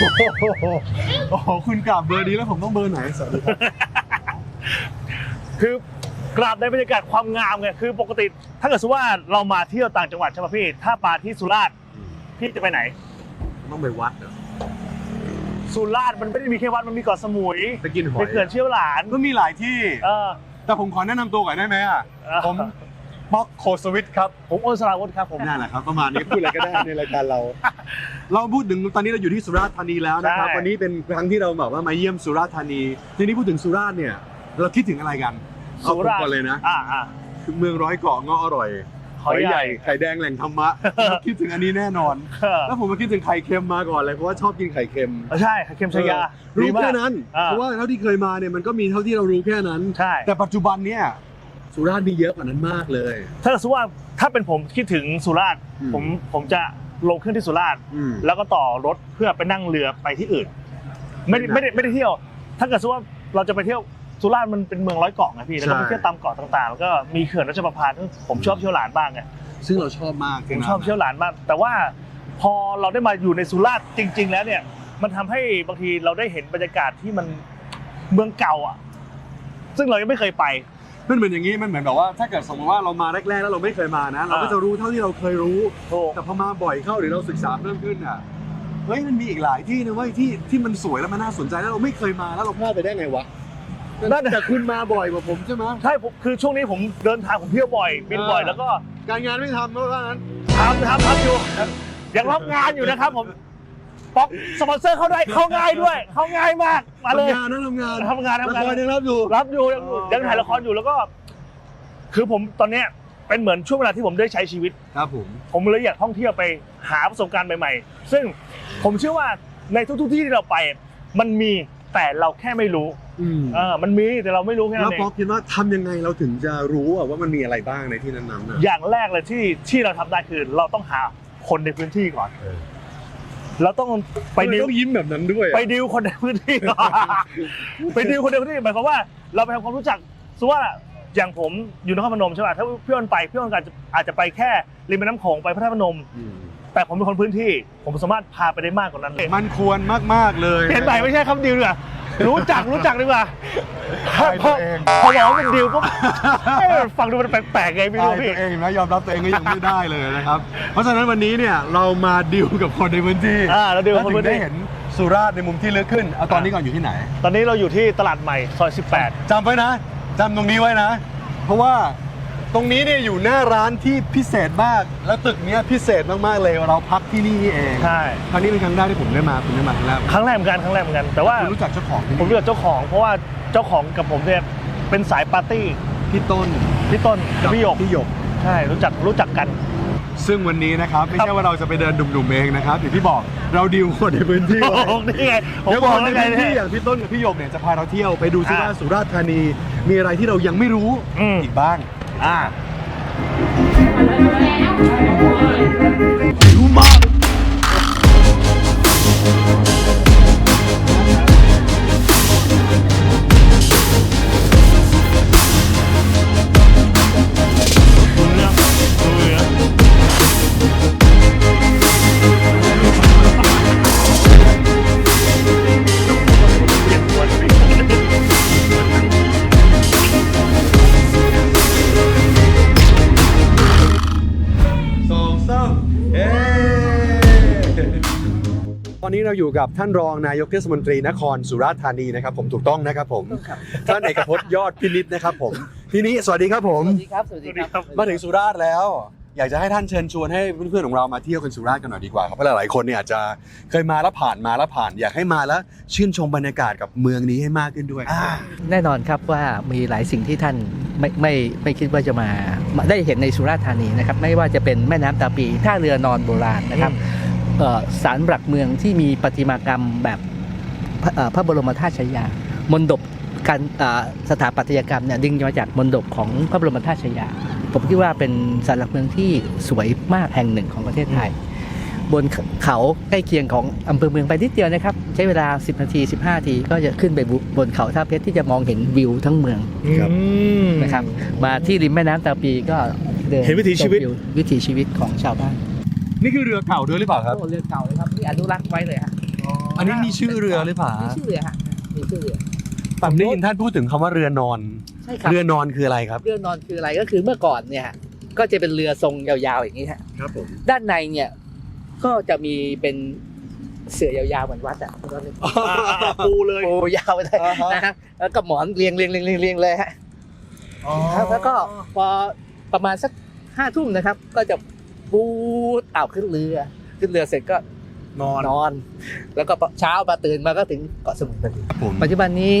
โอ้โหคุณกราบเบอร์นี้แล้วผมต้องเบอร์ไหนสวัสดีครับคือกราบในบรรยากาศความงามไงคือปกติ ถ้าเกิดสมมุติว่าเรามาเที่ยวต่างจังหวัดใช่ไหมพี่ ถ้ามาที่สุราษฎร์พี่จะไปไหน ต้องไปวัดเหรอสุราษฎร์มันไม่ได้มีแค่วัดมันมีเกาะสมุยไปกินหอไปยเขื่อนเชี่ยวหลานก็มีหลายที่ เออ แต่ผมขอแนะนำตัวก่อนได้ไหมอะเออผม ป๊อกโคสวิตครับ ผมอ้นสราวุธครับผมนั่นแหละครับประมาณนี้พูดอะไรก็ได้ในรายการเรา เราพูดถึงตอนนี้เราอยู่ที่สุราษฎร์ธานีแล้วนะครับ ใช่ วันนี้เป็นครั้งที่เราแบบว่ามาเยี่ยมสุราษฎร์ธานี ทีนี้พูดถึงสุราษฎร์เนี่ย เราคิดถึงอะไรกันเอาผมก่อนเลยนะอ่าอ่า คือเมืองร้อยเกาะเงาะอร่อยหอยใหญ่ ไข่แดงแหล่งธรรมะเราคิดถึงอันนี้แน่นอนเออแล้วผมมาคิดถึงไข่เค็มมาก่อนเลยเพราะว่าชอบกินไข่เค็มใช่ไข่เค็มชายารู้ดีมากแค่นั้น อ่า เพราะว่าเท่าที่เคยมาเนี่ยมันก็มีเท่าที่เรารู้แค่นั้น ใช่ แต่ปัจจุบันเนี่ย สุราษฎร์มีเยอะกว่านั้นมากเลย ถ้าเกิดสมมุติว่าถ้าเป็นผมคิดถึงสุราษฎร์อืม ผมผมจะลงเครื่องที่สุราษฎร์อืม แล้วก็ต่อรถเพื่อไปนั่งเรือไปที่อื่น ไม่ได้ไม่ไม่ได้ได้ไม่ได้เที่ยว ถ้าเกิดสมมติว่าเราจะไปเที่ยวสุราษฎร์มันเป็นเมืองร้อยเกาะไงพี่แล้วก็ใช่ไปเที่ยวตามเกาะต่างๆแล้วก็มีเขื่อนรัชประภาซึ่งผมชอบเที่ยวหลานบ้างไง ซึ่งเราชอบมากผมชอบเที่ยวหลานมาก แต่ว่าพอเราได้มาอยู่ในสุราษฎร์จริง ๆ แล้วเนี่ย มันทำให้บางทีเราได้เห็นบรรยากาศที่มันเมืองเก่าอะ ซึ่งเรายังไม่เคยไป มันเหมือนอย่างนี้มันเหมือนแบบว่าถ้าเกิดสมมติว่าเรามาแรกๆแล้วเราไม่เคยมานะ เราก็อ่าจะรู้เท่าที่เราเคยรู้โอ้แต่พอมาบ่อยเข้าหรือเราศึกษาเพิ่มขึ้นอะเฮ้ยมันมีอีกหลายที่นะเว้ยที่ที่มันสวยแล้วมันน่าสนใจแล้วเราไม่เคยมาแล้วเราพลาดไปได้ไงวะนั่นแต่คุณมาบ่อยกว่าผมใช่ไหมใช่ผมคือช่วงนี้ผมเดินทางผมเที่ยวบ่อยบินบ่อยอ่าแล้วก็การงานไม่ทำเพราะว่างั้น ทำทำทำอยู่ยังรับงานอยู่นะครับผม ป๊อกสปอนเซอร์เข้าได้เข้าง่ายด้วย เข้าง่ายมากมาเลยทำงานนะทำงานทำงานทำงานละครยังรับอยู่รับอยู่ยังอ๋อยังถ่ายละครอยู่แล้วก็ คือผมตอนเนี้ยเป็นเหมือนช่วงเวลาที่ผมได้ใช้ชีวิต ครับผมผมเลยอยากท่องเที่ยวไปหาประสบการณ์ใหม่ ๆ ซึ่งผมเชื่อว่าในทุกๆที่ที่เราไป มันมีแต่เราแค่ไม่รู้อืมเออมันมีแต่เราไม่รู้แค่แล้นั้วนเอป๊องกคิดว่าทำยังไงเราถึงจะรู้อะว่ามันมีอะไรบ้างในที่นั้นๆนะอย่างแรกเลยที่ที่เราทำได้คือ เราต้องหาคนในพื้นที่ก่อน เออ เราต้องไปดิวต้องยิ้มแบบนั้นด้วยอะไปดิวคนในพื้นที่ก่อนไปดิวคนในพื้นที่หมายความว่าเราไปทำความรู้จักสมมติว่าอย่างผมอยู่นครพนมใช่ป่ะถ้าพี่อ้นไปพี่อ้นอาจจะอาจจะไปแค่ริมแม่น้ำโขงไปพระธาตุพนมอืมแต่ผมเป็นคนพื้นที่ ผมสามารถพาไปได้มากกว่านั้นเลยมันควรมากๆเลยเห็นไหมไม่ใช่คำดิวดีกว่า รู้จักรู้จักดีกว่าอายพตัอวเองพอบอกว่าเป็นดิวปุ๊บเอ้ยฟังดูมันแปลกๆไงไม่อายรู้ตัพี่วเองนะยอมรับตัวเองก็ยังไม่ได้เลยนะครับ เพราะฉะนั้นวันนี้เนี่ยเรามาดิวกับคนในพื้นที่อ่าเราดิวกับแล้คนถึพื้งนได้ที่เห็นสุราษฎร์ในมุมที่ลึกขึ้นเอาตอนนี้ก่อนอยู่ที่ไหนตอนนี้เราอยู่ที่ตลาดใหม่ซอย จำไว้นะจำตรงนี้ไว้นะ เพราะว่า ตรงนี้เนี่ยอยู่หน้าร้านที่พิเศษมาก แล้วตึกเนี้ยพิเศษมากๆเลยเราพักที่นี่เอง18ใช่ครั้งนี้เป็นครั้งแรกที่ผมได้มาคุณได้มาครั้งแรกครั้งแรกเหมือนกันครั้งแรกเหมือนกัน แต่ว่าคุณรู้จักเจ้าของที่ผมนี่รู้จักเจ้าของเพราะว่าเจ้าของกับผมเนี่ยเป็นสายปาร์ตี้พี่ต้นพี่ต้นกับพี่หยกพี่หยก ใช่รู้จักรู้จักกัน ซึ่งวันนี้นะครับไม่ใช่ว่าเราจะไปเดินดุ่มๆเองนะครับอย่างที่บอกเราดิวคนในพื้นที่โอ้ไว้โหนี่ไงผมเดี๋ยวบคอกนในแล้วไงพื้นที่อเนี่ย ย่างพี่ต้นกับพี่หยกเนี่ยจะพาเราเที่ยวไปดูซิอ่าว่าสุราษฎร์ธานี มีอะไรที่เรายังไม่รู้อืม อีกบ้าง อ่ารู้มาก ตอนนี้เราอยู่กับท่านรองนายกเทศมนตรีนครสุราษฎร์ธานีนะครับ ผมถูกต้องนะครับ ผมท่านเอกพจน์ยอดพินิษนะครับ ผมทีนี้สวัสดีครับผมสวัสดีครับสวัสดีครับมาถึงสุราษฎร์แล้ว อยากจะให้ท่านเชิญชวนให้เพื่อนๆของเรามาเที่ยวกันสุราษฎร์กันหน่อยดีกว่าครับเพราะหลายๆคนเนี่ยอาจจะเคยมาแล้วผ่านมาแล้วผ่าน อยากให้มาแล้วชื่นชมบรรยากาศกับเมืองนี้ให้มากขึ้นด้วยแน่นอนครับว่ามีหลายสิ่งที่ท่านไม่ไม่ไม่คิดว่าจะมามาได้เห็นในสุราษฎร์ธานีนะครับไม่ว่าจะเป็นแม่น้ำตาปีท่าเรือนอนโบราณนะครับเอ่อ ศาลหลักเมืองที่มีประติมากรรมแบบพระเอ่อพระบรมธาตุชายามนดบการเอ่อสถาปัตยกรรมเนี่ยดึงมาจากมนดบของพระบรมธาตุชายา ผมคิดว่าเป็นศาลหลักเมืองที่สวยมากแห่งหนึ่งของประเทศไทย บนเขาใกล้เคียงของอำเภอเมืองไปนิดเดียวนะครับ ใช้เวลา 10 นาที 15นาที ก็จะขึ้นไปบนเขาท่าเพชรที่จะมองเห็นวิวทั้งเมืองครับอืมนะครับมาที่ริมแม่น้ำตาปีก็เดินเห็นวิถีชีวิตชมวิถีชีวิตของชาวบ้าน นี่คือเรือเก่าด้วยหรือเปล่าครับ โอ้เรือเก่าเลยครับนี่อนุรักษ์ไว้เลยฮะอันนี้มีชื่อเรือหรือเปล่ามีชื่อเรือฮะมีชื่อเรือผมได้ยินท่านพูดถึงคำว่าเรือนอน ใช่ครับ เรือนอนคืออะไรครับ เรือนอนคืออะไรก็คือเมื่อก่อนเนี่ยฮะก็จะเป็นเรือทรงยาวๆอย่างนี้ฮะครับผมด้านในเนี่ยก็จะมีเป็นเสื่อยาวๆเหมือนวัดอะปูเลยโอ้ยาวไปเลยอ่าฮะนะครับแล้วก็หมอนเรียงเรียงเรียงเรียงเรียงเลยฮะครับแล้วก็พอประมาณสักห้าทุ่มนะครับ ก็จะ บูดอ่าวขึ้นเรือ ขึ้นเรือเสร็จก็นอนนอน แล้วก็เช้ามาตื่นมาก็ถึงเกาะสมุยพอดีผมปัจจุบันนี้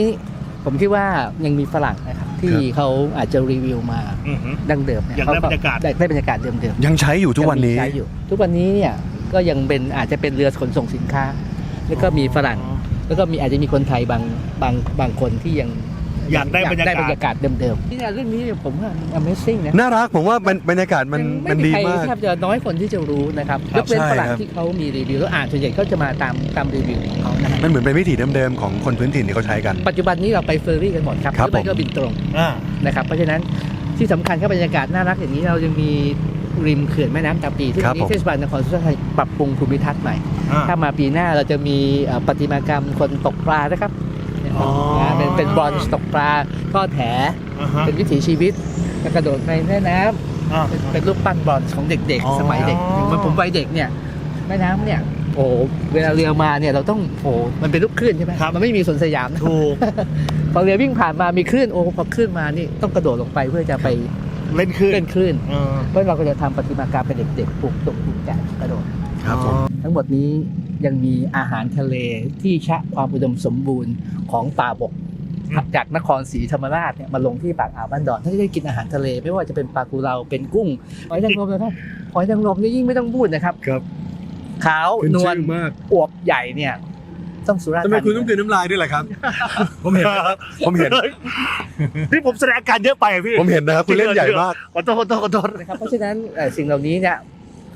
ผมคิดว่ายังมีฝรั่งนะครับที่ครับเขาอาจจะรีวิวมาอือหือดั้งเดิมเนี่ยอยากได้บรรยากาศได้ได้บรรยากาศเดิมๆยังใช้อยู่ทุกวันนี้ยังมีใช้อยู่ ทุกวันนี้เนี่ยก็ยังเป็นอาจจะเป็นเรือขนส่งสินค้า แล้วก็มีฝรั่ง แล้วก็มีอาจจะมีคนไทยบางบางบางคนที่ยัง อยากได้บรรยากาศได้บรรยากาศเดิมๆนี่เนี่ยเรื่องนี้ผมว่า Amazing นะน่ารักผมว่าบรรบรรยากาศมันไมันดีใครมากแทบจะน้อยคนที่จะรู้นะครับครัยบกเว้นใช่ฝรั่งครับที่เขามีรีวิวแล้วอ่านส่วนใหญ่เขาจะมาตามตามรีวิวของเขานะฮะมันเหมือนเป็นวิถีเดิมๆของคนพื้นถิ่นที่เขาใช้กัน ปัจจุบันนี้เราไปเฟอร์รี่กันหมดครับครับหรือไม่ผมก็บินตรงอ่านะครับเพราะฉะนั้นที่สำคัญครับบรรยากาศน่ารักอย่างนี้เรายังมีริมเขื่อนแม่น้ำตาปีที่ครับนี้ผมเทศบาลนครสุราษฎร์ธานีปรับปรุงภูมิทัศน์ใหม่อ่าถ้ามาปีหน้าเราจะมีเอ่อประติมากรรมคนตกปลานะครับอ๋อนะ เป็นเป็นบอลตกปลาทอดแถอ่าฮะเป็นวิถีชีวิตแล้วกระโดดในแม่น้ำอ่า เป็นเป็นรูปปั้นบอลของเด็ก อ๋อ ๆ สมัยเด็กเหมือนผมวัยเด็กเนี่ยแม่น้ำเนี่ยโอ้โหเวลาเรือมาเนี่ยเราต้องโอ้โหมันเป็นลูกคลื่นใช่ไหมครับ มันไม่มีสวนสยามนะ ถูก พอเรือวิ่งผ่านมามีคลื่นโอ้พอคลื่นมานี่ต้องกระโดดลงไปเพื่อจะไปเล่นขึ้นเล่นคลื่นเออเพราะเราก็จะทำประติมากรรมเป็นเด็กๆปลูกตกปลูกแกะกระโดดครับผมทั้งหมดนี้ยังมีอาหารทะเลที่ชะความอุดมสมบูรณ์ของป่าบก จากนครศรีธรรมราชเนี่ยมาลงที่ปากอ่าวบ้านดอนถ้าได้กินอาหารทะเล ไม่ว่าจะเป็นปลากุเลาเป็นกุ้งหอยนางรมนะครับหอยนางรมนี่ยิ่งไม่ต้องพูดนะครับครับขาวนวลมากอวบใหญ่เนี่ย ต้องสุราษฎร์ทำไมธานีคุณต้องกลืนน้ำลายด้วยล่ะครับ ผมเห็นนะครับผมเห็นนี่ผมแสดงอาการเยอะไปอะพี่ผมเห็นนะครับคุณเล่นใหญ่มากขอโทษขอโทษขอโทษนะครับเพราะฉะนั้นเอ่อสิ่งเหล่านี้เนี่ย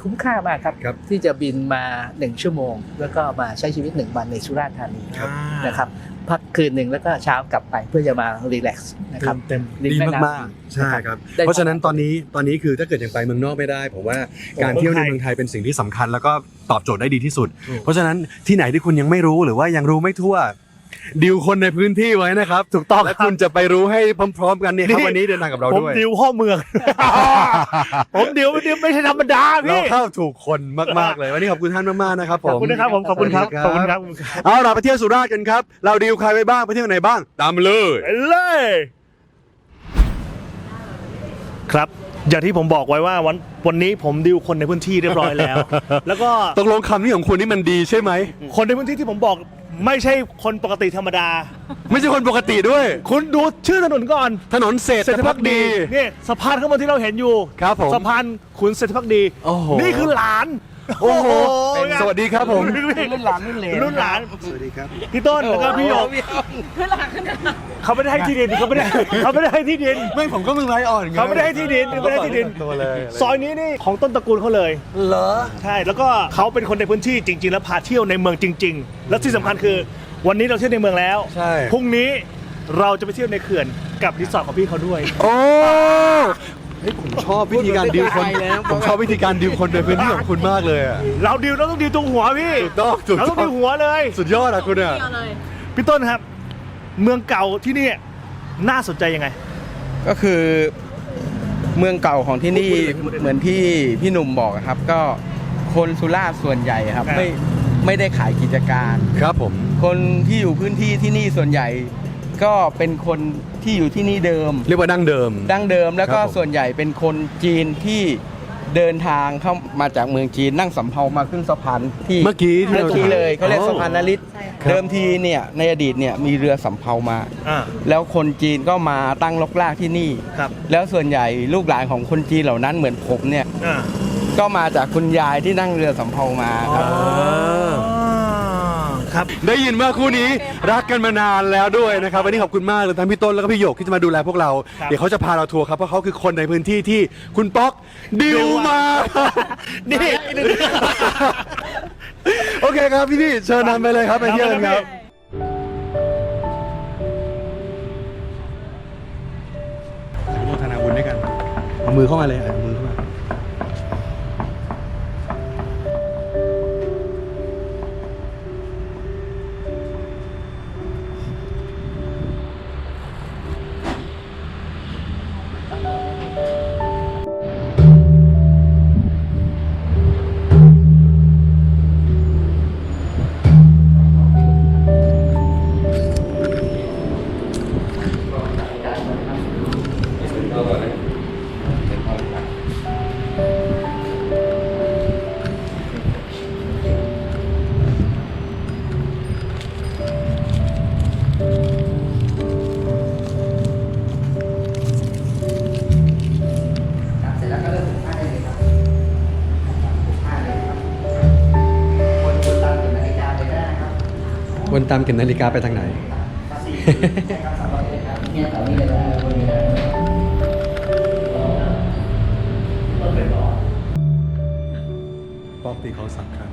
คุ้มค่ามากครับ ครับที่จะบินมาหนึ่งชั่วโมง แล้วก็มาใช้ชีวิตหนึ่งวันในสุราษฎร์ธานีครับ นะครับพักคืนหนึ่งแล้วก็เช้ากลับไปเพื่อจะมารีแลกซ์นะครับ เต็มริดีแน้ำ มากๆใช่ครับ ได้เพราะฉะนั้นตอนนี้ตอนนี้คือถ้าเกิดยังไปเมืองนอกไม่ได้ผมว่าการเที่ยวในเมืองไทยเป็นสิ่งที่สำคัญ แล้วก็ตอบโจทย์ได้ดีที่สุด ถูก เพราะฉะนั้นที่ไหนที่คุณยังไม่รู้หรือว่ายังรู้ไม่ทั่ว ดิวคนในพื้นที่ไว้นะครับ ถูกต้องและครัคุบณจะไปรู้ให้พร้อมๆกันเนี่ยครับนี่วันนี้เดินทางกับเราผมด้วย ดิวข้อเมือง ผมดิวดิวไม่ใช่ธรรมดาเราพี่ เข้าถูกคนมากๆเลยวันนี้ขอบคุณท่านมากๆนะครับผขอบมคุณนะครับผมขอบคุณครับสขวัอบสดีคุณคครัรับบเอาเราไปเที่ยวสุราษฎร์กันครับ เราดิวใครไปบ้างไปเที่ยวไหนบ้าง ตามมาเลย ไปเลย ครับ อย่างที่ผมบอกไว้ว่าวันวันนี้ผมดิวคนในพื้นที่เรียบร้อยแล้ว แล้วก็ตกลงคำนี้ของคุณนี่มันดีใช่ไหม คนในพื้นที่ที่ผมบอก ไม่ใช่คนปกติธรรมดา ไม่ใช่คนปกติด้วย คุณดูชื่อถนนก่อนถนนเศรษฐพักดี นี่สะพานข้างบนที่เราเห็นอยู่ครับผมสะพานขุนเศรษฐพักดี โอ้โห นี่คือหลาน โอ้โหเป็นไงสวัสดีครับผม รุ่นหลานรุ่นเหลนรุ่นหลานสวัสดีครับพี่ต้นแล้วก็พี่หยกเขาไม่ได้ให้ที่ดินเขาไม่ได้เขาไม่ได้ให้ที่ดินไม่ผมก็มึงไรอ่อนไงเขาไม่ได้ให้ที่ดินไม่ได้ให้ที่ดินตัวเลยซอยนี้นี่ของต้นตระกูลเขาเลย เหรอใช่แล้วก็เขาเป็นคนในพื้นที่จริง ๆ แล้วพาเที่ยวในเมืองจริง ๆ แล้วที่สำคัญคือ วันนี้เราเที่ยวในเมืองแล้วใช่พรุ่งนี้เราจะไปเที่ยวในเขื่อนกับรีสอร์ทของพี่เขาด้วย โอ้ เฮ้ยผมชอบวิธีการดิวคนผมชอบวิธีการดิวคนในพื้นที่ของคุณมากเลยอะเราดิวเราต้องดิวตรงหัวพี่ถูกต้องถูกเราต้องต้อดิงวหัวเลย สุดยอดอะคุณอะพี่ต้นครับ เมืองเก่าที่นี่น่าสนใจยังไง ก็คือเมืองเก่าของที่นี่พูดเลยพูดเลยเหมือนที่พี่หนุ่มบอกอะครับ ก็คนสุราษฎร์ส่วนใหญ่ครับครับไม่ไม่ได้ขายกิจการ ครับผม คนที่อยู่พื้นที่ที่นี่ส่วนใหญ่ ก็เป็นคนที่อยู่ที่นี่เดิม เรียกว่าดั้งเดิม ดั้งเดิมแล้วก็ครับผม ส่วนใหญ่เป็นคนจีนที่เดินทางเข้ามาจากเมืองจีนนั่งสำเภามาขึ้นสะพานที่เมื่อกี้ที่เมื่อกี้เลยเขาเรียกอ๋อสะพานนฤทธิ์ครับเดิมทีเนี่ยในอดีตเนี่ยมีเรือสำเภามา อ่า แล้วคนจีนก็มาตั้งลกลากที่นี่ ครับ แล้วส่วนใหญ่ลูกหลานของคนจีนเหล่านั้นเหมือนผมเนี่ยอ่า ก็มาจากคุณยายที่นั่งเรือสำเภามาครับ ครับ ได้ยินว่าคู่นี้รักกันมานานแล้วด้วยนะครับวันนี้ขอบคุณมากเลยทั้งพี่ต้นแล้วก็พี่หยกที่จะมาดูแลพวกเรา ครับ เดี๋ยวเขาจะพาเราทัวร์ครับเพราะเขาคือคนในพื้นที่ที่คุณป๊อกดิวมา นี่โอเคครับพี่พี่ๆเชิญนำไปเลยครับไปเที่ยวกันครับ อนุโมทนาบุญด้วยกัน เอามือเข้ามาเลยเอา ตามเข็มนาฬิกาไปทางไหนป๊อกตีเขาสักครับ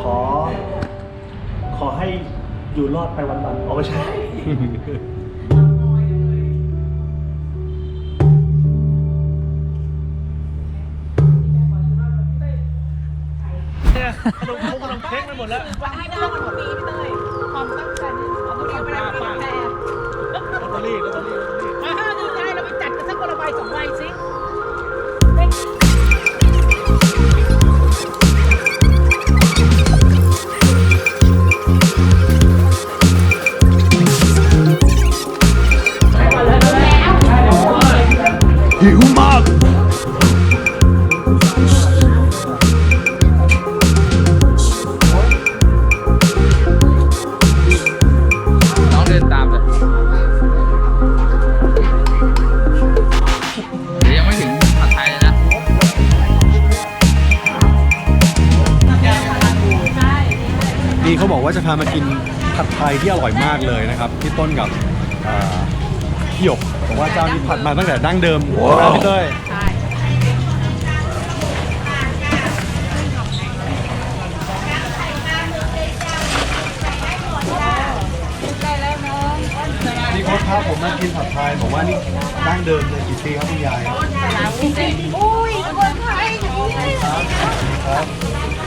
ขอ ขอให้อยู่รอดไปวันๆเอาไม่ใช่ เนี่ยขนมคงขนมเค้กไปหมดแล้วให้ได้รางวัลนี้ไปเลยความตั้งใจนี่เอาตัวเองไปได้เป็นแทนลอตเตอรี่ลอตเตอรี่ลอตเตอรี่มาห้าหนึ่งได้เราไปจัดกันสักคนละใบสองใบสิ จะพามากินผัดไทยที่อร่อยมากเลยนะครับที่ต้นกับอ่าพี่หยกบอกว่าเจ้านี้ผัดมาตั้งแต่ดั้งเดิมนะพี่เต้ยใช่นี่เขาพาผมมากินผัดไทยบอกว่านี่ดั้งเดิมเลยกี่ปีครับคุณยายอุ้ยคนไทยครับครับ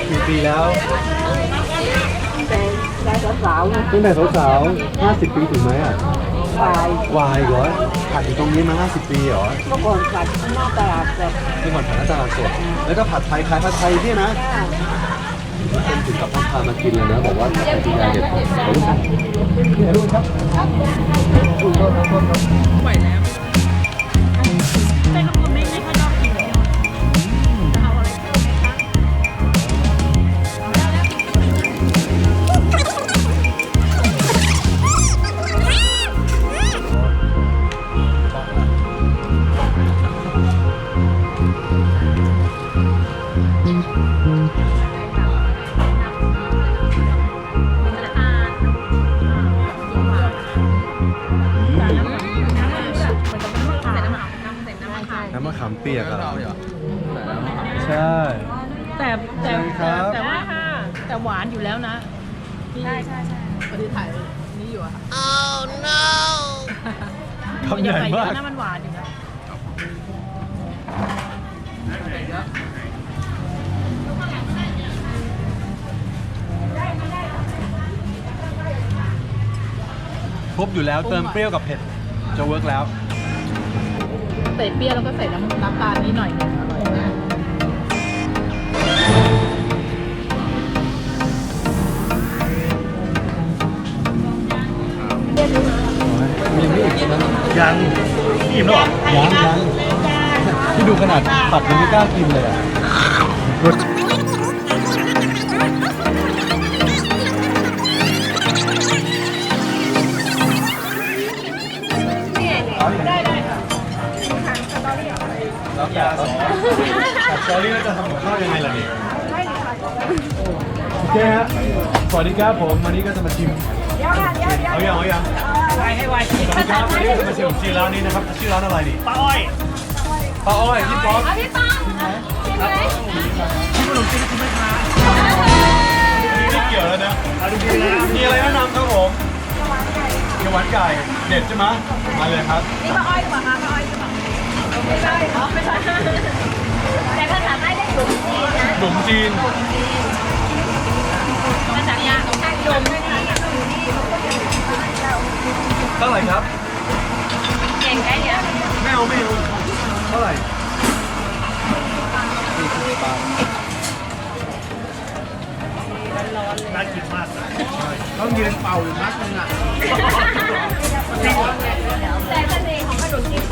กี่ปีแล้วตั้งแต่ สาวๆตั้งแต่สาวๆ50 ปีถึงไหมอะวาย วายเหรอผัดอยู่ตรงนี้มา 50 ปีเหรอเมื่อก่อนขายข้างนอกตลาดแบบที่ก่อนผัดหน้าตลาดสด แล้วก็ผัดไทยขายผัดไทยเนี่ยนะเป็นถึงกับต้องพามากินเลยนะ บอกว่าผัดไทยคุณยายเด็ดขอบคุณครับเป็นคนไม่ไม่ค่อยชอบกินเลยามเปียกอะเราเดี๋ยวใช่ แต่แต่ครับ แต่ว่าแต่หวานอยู่แล้วนะใช่ใช่ใช่พอดีถ่ายนี่อยู่อะค่ะคำใหญ่มากน้ำมันหวานอยู่นะครบอยู่แล้วเติมเปรี้ยวกับเผ็ด จะเวิร์กแล้ว ใส่เปรี้ยวแล้วก็ใส่น้ำน้ำตาลนิดหน่อยหนึงอร่อยมากมีไม่อีกนะยังอิ่มแล้วเหรอยังยังที่ดูขนาดผัดยังไม่กล้ากินเลยอะ แล้วแต่แต่สตอรี่แล้วจะทำกับข้าวยังไงล่ะเนี่ยโอเคฮะสวัสดีครับผมวันนี้ก็จะมาชิมเอายังเอายังไวให้ไวสวัสดีครับวันนี้ก็จะมาชิมขนมจีนร้านนี้นะครับชื่อร้านอะไรดิป้าอ้อยป้าอ้อยพี่ป๊อกพี่ต้องชิมไหมที่ขนมจีนคุณแม่ค้าไม่เกี่ยวแล้วนะเอาดูดีนะมีอะไรแนะนำครับผมเขียวหวานไก่เด็ดใช่ไหมมาเลยครับนี่ป้าอ้อยหรือเปล่าคะป้าอ้อยหรือเปล่า ไม่ใช่อ๋อไม่ใช่แต่ภาษาใต้เรียกขนมจีนนะขนมจีนมาจากยาของทางยมด้วยนะเท่าไหร่ครับเก่งแค่เนี้ยไม่เอาไม่เอาเท่าไหร่สี่สิบบาทน่ากินมากต้องยืนเป่าอยู่พักนึงอะแต่เสน่ห์ของขนมจีน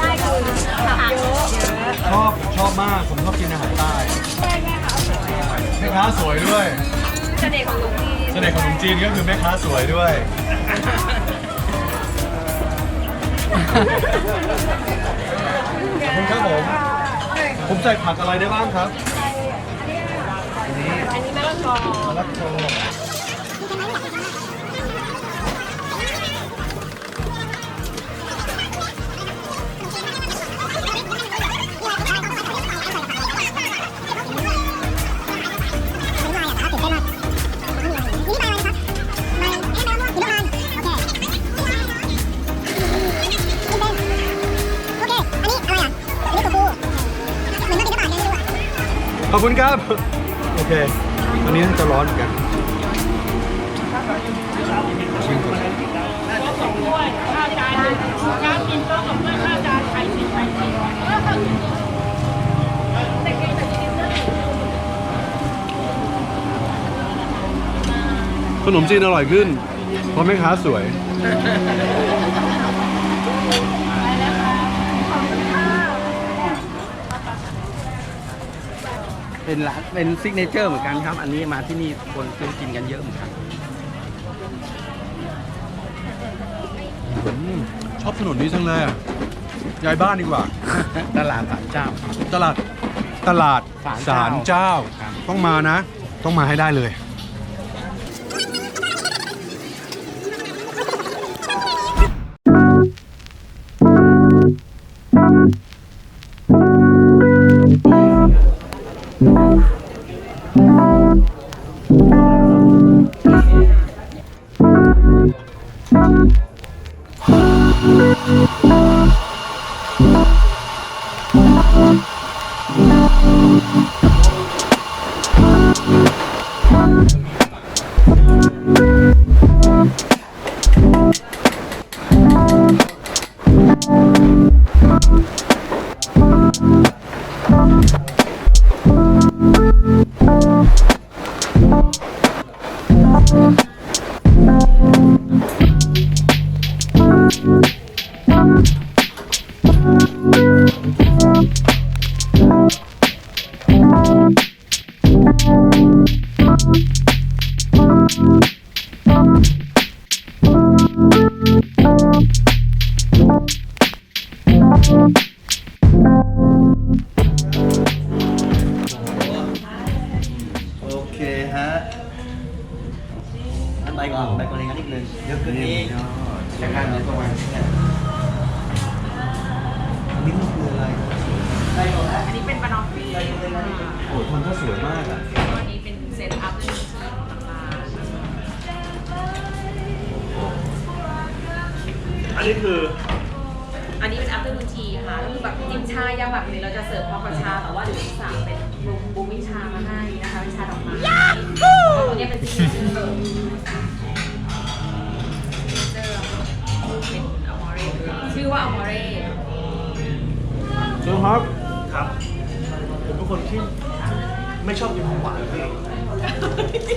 ใต้คือผักเยอะชอบชอบมาก ผมชอบกินอาหารใต้แม่ค้าสวยด้วยเสน่ห์ของขนมจีนเสน่ห์ของขนมจีนก็คือแม่ค้าสวยด้วยขอบคุณครับผม ผมใส่ผักอะไรได้บ้างครับ อันนี้มะละกอมะละกอ คุณครับ โอเค อันนี้น่าจะร้อนเหมือนกันขนมจีนอร่อยขึ้นเพราะแม่ค้าสวย เป็นร้านเป็นซิกเนเจอร์เหมือนกันครับ อันนี้มาที่นี่คนซื้อกินกันเยอะเหมือนกันชอบถนนนี้จังเลยอะย้ายบ้านดีกว่า ตลาดสามเจ้า ตลาดตลาดศาลศาลเจ้าครับต้องมานะ ต้องมาให้ได้เลย โก่อนไปก่อนอย่างนั้นอีกเลยเดี๋ยวคืนนี้จากการเดินประมาณนี้อันนี้มันคืออะไรอันนี้เป็นบานอฟฟี่ค่ะโอ้มันก็สวยมากอะอันนี้เป็นเซตอัพที่ของร้านอันนี้คือ อันนี้เป็นอัพเตอร์นูทีค่ะก็คือแบบจริงๆชายาแบบนี้เราจะเสิร์ฟพร้อมกับชา แต่ว่าเดี๋ยวจะสั่งเป็นบูมบูมิ่งชามาให้นะคะเป็นชาดอกไม้ตัวเนี้ยเป็นซิ เชิญครับครับ ผมเป็นคนที่ไม่ชอบกินของหวานเลย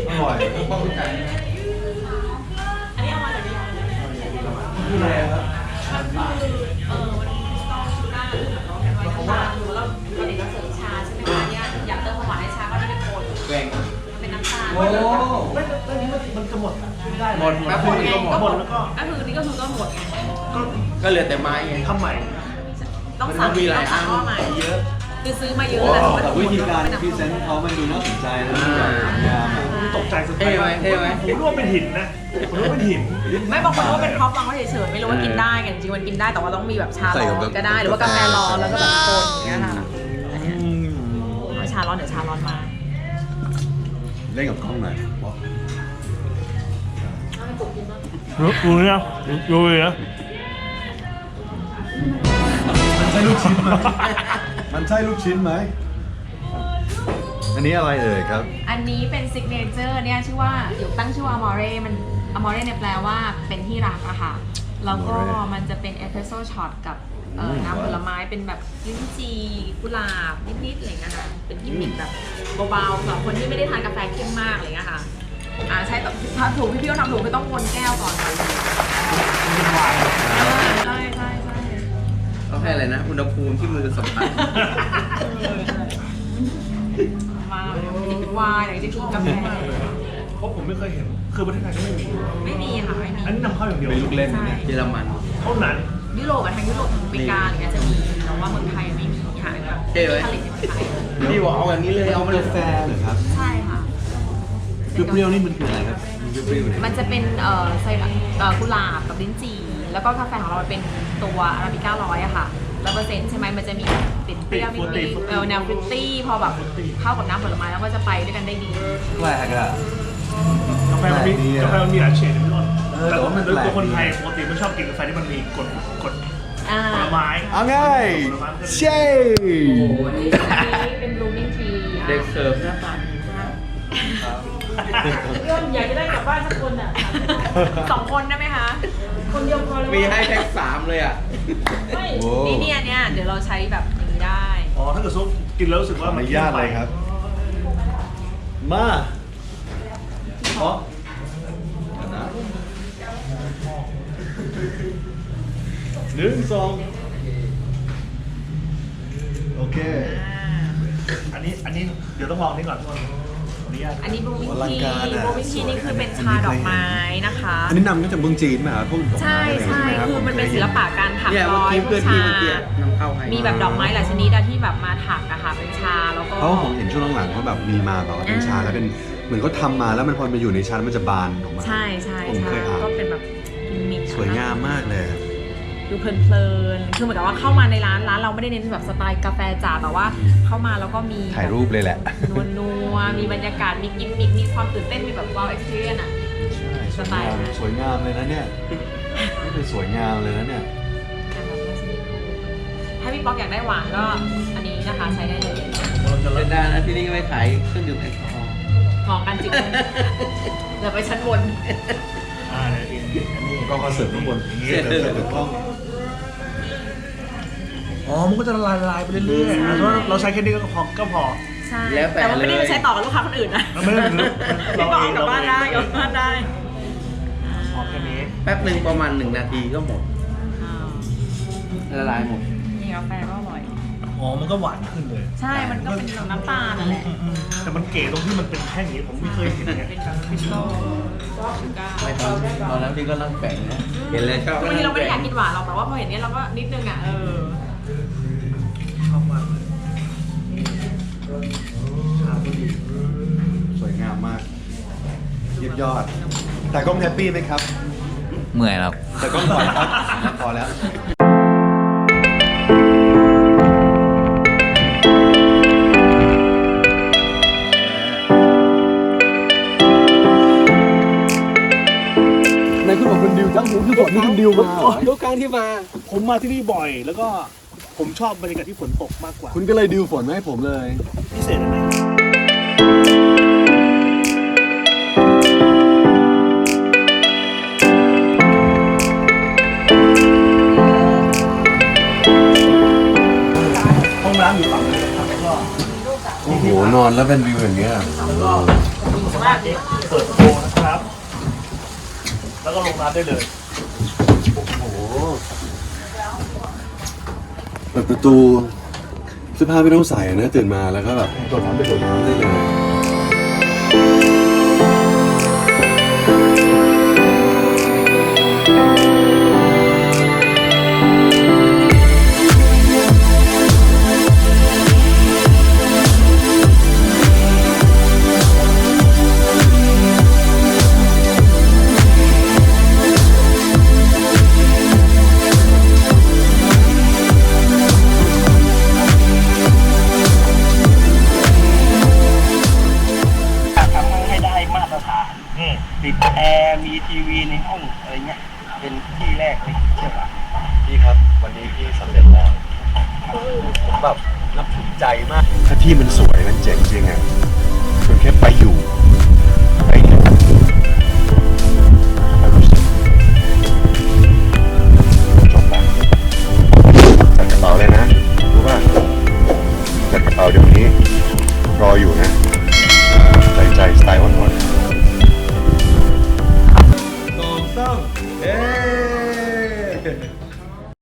อร่อยอันนี้เอามาจากไหนคืออะไรครับเออมันต้องชูก้าเพราะว่าดูแล้วเราเด็กเราเสิร์ฟชาใช่ไหมคะเนี่ยอยากเติมความหวานให้ชาก็ได้เป็นโคนแกว่งเป็นน้ำตาลโอ้ไม่ไม่นี้มันมันจะหมดได้หมดแป๊บนึงก็หมดหมดแล้วก็ก็คือนี่ก็คือก็หมดไงก็ก็เหลือแต่ไม้ไงทำใหม่ ต้องมันสั่งมีหลายอันต้องสั่งข้อใหม่เยอะคือซื้อมาเยอะแต่มันวิธีการพรีเซนต์เขามันดูน่าสนใจนะดูแบบสวยงามอะผมตกใจสุดเท่ไหมเท่ไหม ผมรู้ว่าเป็นหินนะผมรู้ว่าเป็นหิน ไม่บางคนว่าเป็นพร็อพวางไว้เฉยๆไม่รู้ว่ากินได้กันจริงๆมันกินได้แต่ว่าต้องมีแบบชาร้อนก็ได้หรือว่ากาแฟร้อนแล้วก็แบบคนอย่างเงี้ยค่ะอันเนี้ยอืมเอาชาร้อนเดี๋ยวชาร้อนมาเล่นกับกล้องหน่อยบอก รู้รู้เนี่ยรู้เลยนะมันใช่ลูกชิ้นไหมมันใช่ลูกชิ้นไหม อันนี้อะไรเอ่ยครับ อันนี้เป็นซิกเนเจอร์เนี่ยชื่อว่าอยู่ตั้งชื่อว่า Amore มัน Amore เนี่ยแปลว่าเป็นที่รักอะค่ะ แล้วก็ Amore มันจะเป็นเอสเ e รสโซ่ช็อตกับเอ่ออืมน้ำผลไม้เป็นแบบลิ้นจี่กุหลาบนิดๆอะไรเงี้ยค่ะเป็นกิมมิคแบบเบาๆสำหรับคนที่ไม่ได้ทานกาแฟเข้มมากอะไรเงี้ยค่ะอ่าใช่แต่ถ้าถูกพี่พี่ต้องทำถูกไม่ต้องวนแก้วก่อนค่ะใช่ใช่ใช่ เขาให้อะไรนะ อุณหภูมิที่มือสัมผัสมาวายหรือจะกินกาแฟเพราะผมไม่เคยเห็น คือประเทศไทยก็ไม่มี ไม่มีค่ะไม่มีอันนี้นำเข้าอย่างเดียวเป็นลูกเล่นเนี่ยเยอรมัน เท่านั้น ยุโรปอะทางยุโรปทางอเมริกาอะไรเงี้ยจะมีแต่ว่าเมืองไทยไม่มีค่ะแบบเท่ไหมผลิตในไทยพี่บอกเอาอย่างนี้เลยเอามาเลยกาแฟเหรอครับ ใช่ค่ะคือเปรี้ยวนี่มันคืออะไรครับ มันจะเป็นเอ่อไซรัปเอ่อกุหลาบกับลิ้นจี่ แล้วก็กาแฟของเราเป็นตัวอาราบิก้าร้อยอะค่ะร้อยเปอร์เซ็นต์ใช่ไหมมันจะมีติดเปรี้ยวนิดฟรุตตี้ๆเออแนวฟรุตตี้พอแบบเข้ากับน้ำผลไม้แล้วก็จะไปด้วยกันได้ดี แปลกอะกาแฟมันมีแปลกดีอะกาแฟมันมีหลายเฉดนะพี่ต้นเออแต่ว่ามันโดยแปลกตัวคนไทยดีปกติไม่ชอบกินกาแฟที่มันมีกรดกรดอ่าผลไม้เอาไงเช่อันนี้เป็นบลูมิ่งทีเด็กเสิร์ฟหน้าตาดีมากย่นอยากจะได้กลับบ้านสักคนอะ สองคนได้ไหมคะ คนเดียวพอแล้วมีให้แพ็คสามเลยอะ ไม่โอ้นี่เนี่ยเนี่ยเดี๋ยวเราใช้แบบอย่างนี้ได้ อ๋อถ้าเกิดซุปกินแล้วรู้สึกขอว่าอมันนุญาตเลยครับ มาเพราะหนึ่งสองโอเค อันนี้อันนี้เดี๋ยวต้องลองนี่ก่อนทุกคนข ออนุญาตอันนี้บลูมิ่งอลังทีการอะบลูมิ่งทีนี่คือเป็นชาดอกไม้นะคะ อันนี้นำมาจากเมืองจีนไหมครับพวกดอกไม้ใช่อะไรอย่างใช่เงี้ยไหมรับคือมันเป็นศิลปะการถักเนี่ยร้เมื่ออยกี้พวเพื่อกนชา พี่เมื่อกี้นำเข้าให้มีแบบดอกไม้หลายชนิดอะที่แบบมาถักอะค่ะเป็นชาแล้วก็ เพราะว่าผมเห็นช่วงหลังๆเขาแบบมีมาแบบว่าเป็นชาแล้วเป็นเหมือนเขาทำมาแล้วมันพอมาอยู่ในชาแล้วมันจะบานออกมา ใช่ใช่ผมใช่เคยอ่าน ก็เป็นแบบกิมมิคสวยงามมากเลย ดูเพลินๆ คือเหมือนกับว่าเข้ามาในร้านร้านเราไม่ได้เน้นแบบสไตล์กาแฟจ๋าแต่ว่าเข้ามาแล้วก็มีถ่ายรูปเลยแหละนวลนัวๆมีบรรยากาศมีกิมมิคมีความตื่นเต้นมีแบบ wow experience อะสวยงามสวยงามเลยนะเนี่ยนี่เป็นสวยงามเลยนะเนี่ยถ้าพี่ป๊อกอยากได้หวานก็อันนี้นะคะใช้ได้เลยเป็นได้นะที่นี่ก็ไม่ขายเครื่องดื่มแอลกอฮอล์เหมาะกันจิบเดี๋ยวไปชั้นบนอ่าเนี่ยอันนี้ก็คอนเสิร์ตข้างบนอย่างนี้เสร็จเลยถูกต้อง อ๋อ มันก็จะละลายละลายไปเรื่อยๆอะเพราะว่าเราใช้แค่นี้ก็พอก็พอ ใช่แล้วแต่แต่ว่าไม่ได้เลยไปใช้ต่อกับลูกค้าคนอื่นนะเราไม่ได้เราพี่ป๊อกเอเอางกลับบ้านได้กลับบ้านได้พอแค่นี้ แป๊บหนึ่งประมาณหนึ่งนาทีก็หมดอ่าละลายหมด นี่กาแฟก็อร่อย อ๋อ มันก็หวานขึ้นเลย ใช่ มันก็เป็นน้ำตาลนั่นแหละแต่มันเก๋ตรงที่มันเป็นแท่งอย่างนี้ผมไม่เคยเห็นไง เป็นคริสตัลชูการ์ ไม่ตอนตอนนั้นพี่ก็นั่งแปะนะเห็นเลยชอบบางทีเราไม่ได้อยากกินหวานหรอกแต่ว่าพอเห็นเนี้ยเราก็นิดนึงอะเออ ชาก็ดีสวยงามมากเยี่ยมยอด แต่กล้องแฮปปี้ไหมครับ เมื่อยแล้วแต่กล้องพอแล้วครับพอแล้วในคุณบอกคุณดิวจังหูคือบอกนี่คุณดิวมา ทุกครั้งที่มา ผมมาที่นี่บ่อย แล้วก็ ผมชอบบรรยากาศที่ฝนตกมากกว่าคุณก็เลยดิวฝนมาให้ผมเลย พิเศษอะไรห้องน้ำอยู่ฝั่งนี้ครับแล้วก็โอ้โหนอนแล้วเป็นวิวอย่างเงี้ยสามารถเปิดโปรนะครับ แล้วก็ลงน้ำได้เลย โอ้โห เปิดประตูเสื้อผ้าไม่ต้องใส่นะตื่นมาแล้วก็แบบโดดน้ำไปโดดน้ำได้เลย